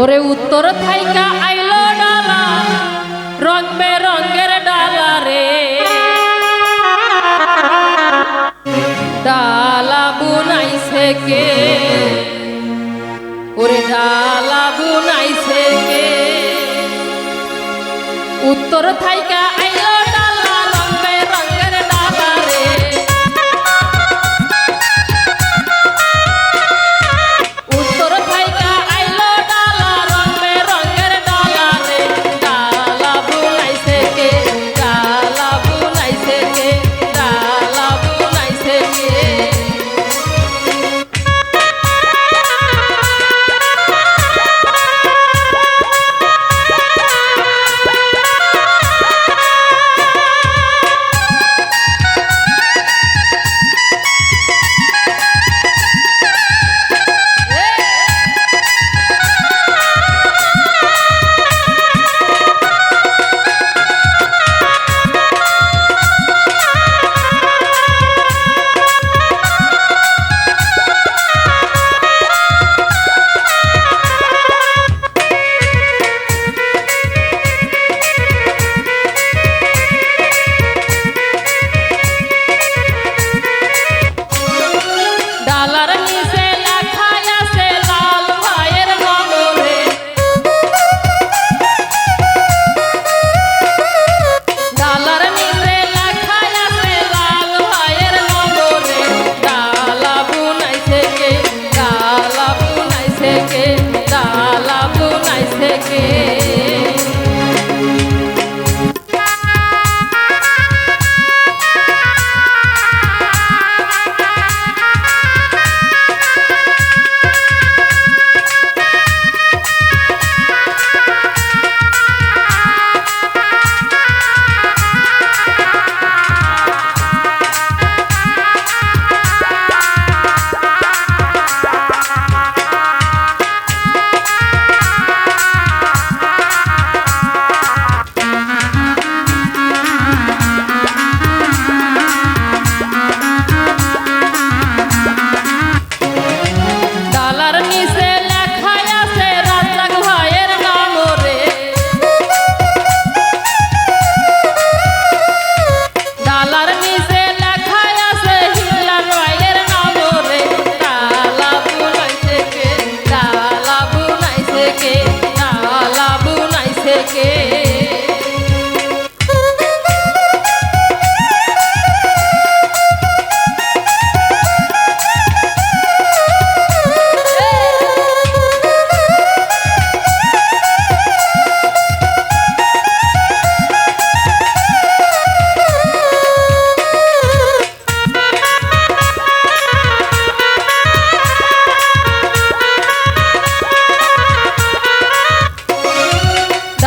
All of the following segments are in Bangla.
ওরে উত্তর থাইকা আইলো ডালা রং বেরঙ্গের ডালা রে। ডালা বুনাইছে কে? ওরে ডালা বুনাইছে কে? উত্তর থাইকা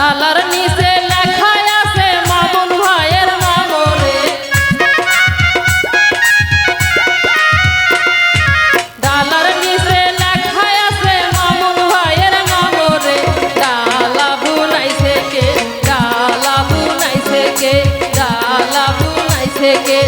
ডালার নিচে লেখা আছে মামুন ভাইয়ের মামরে ডালার নিচে লেখা আছে মামুন ভাইয়ের মামরে ডালা বুনাইছে কে ডালা বুনাইছে কে ডালা বুনাইছে কে।